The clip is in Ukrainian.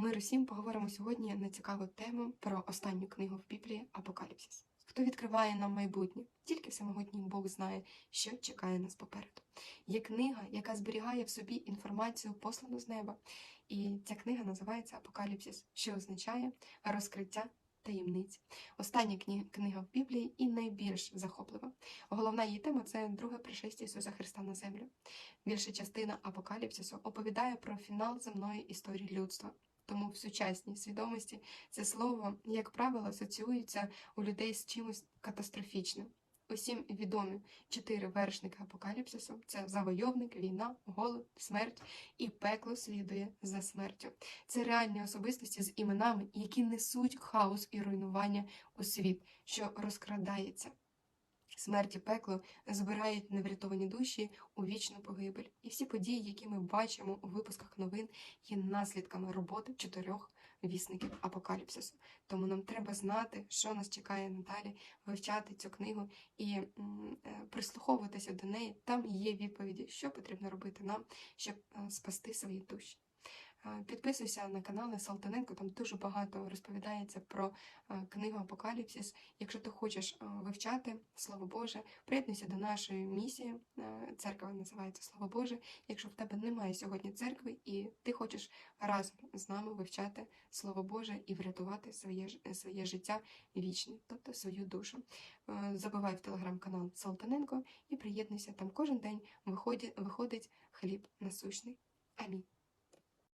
Ми усім поговоримо сьогодні на цікаву тему про останню книгу в Біблії Апокаліпсис. Хто відкриває нам майбутнє? Тільки всемогутній Бог знає, що чекає нас попереду. Є книга, яка зберігає в собі інформацію, послану з неба. І ця книга називається Апокаліпсис, що означає розкриття таємниць. Остання книга в Біблії і найбільш захоплива. Головна її тема це друге пришестя Ісуса Христа на землю. Більша частина апокаліпсису оповідає про фінал земної історії людства. Тому в сучасній свідомості це слово, як правило, асоціюється у людей з чимось катастрофічним. Усім відомі чотири вершники апокаліпсису: це завойовник, війна, голод, смерть і пекло слідує за смертю. Це реальні особистості з іменами, які несуть хаос і руйнування у світ, що розкрадається. Смерть і пекло збирають неврятовані душі у вічну погибель. І всі події, які ми бачимо у випусках новин, є наслідками роботи чотирьох вісників апокаліпсису. Тому нам треба знати, що нас чекає надалі, вивчати цю книгу і е, прислуховуватися до неї. Там є відповіді, що потрібно робити нам, щоб е, спасти свої душі. Е, Підписуйся на канали Салтаненко, там дуже багато розповідається про е, книгу Апокаліпсис. Якщо ти хочеш е, вивчати Слово Боже, приєднуйся до нашої місії. Церква називається Слово Боже. Якщо в тебе немає сьогодні церкви, і ти хочеш разом з нами вивчати Слово Боже і врятувати своє, своє життя вічне, тобто свою душу. Забивай в телеграм-канал Салтаненко і приєднуйся. Там кожен день виходить, виходить хліб насущний. Амінь.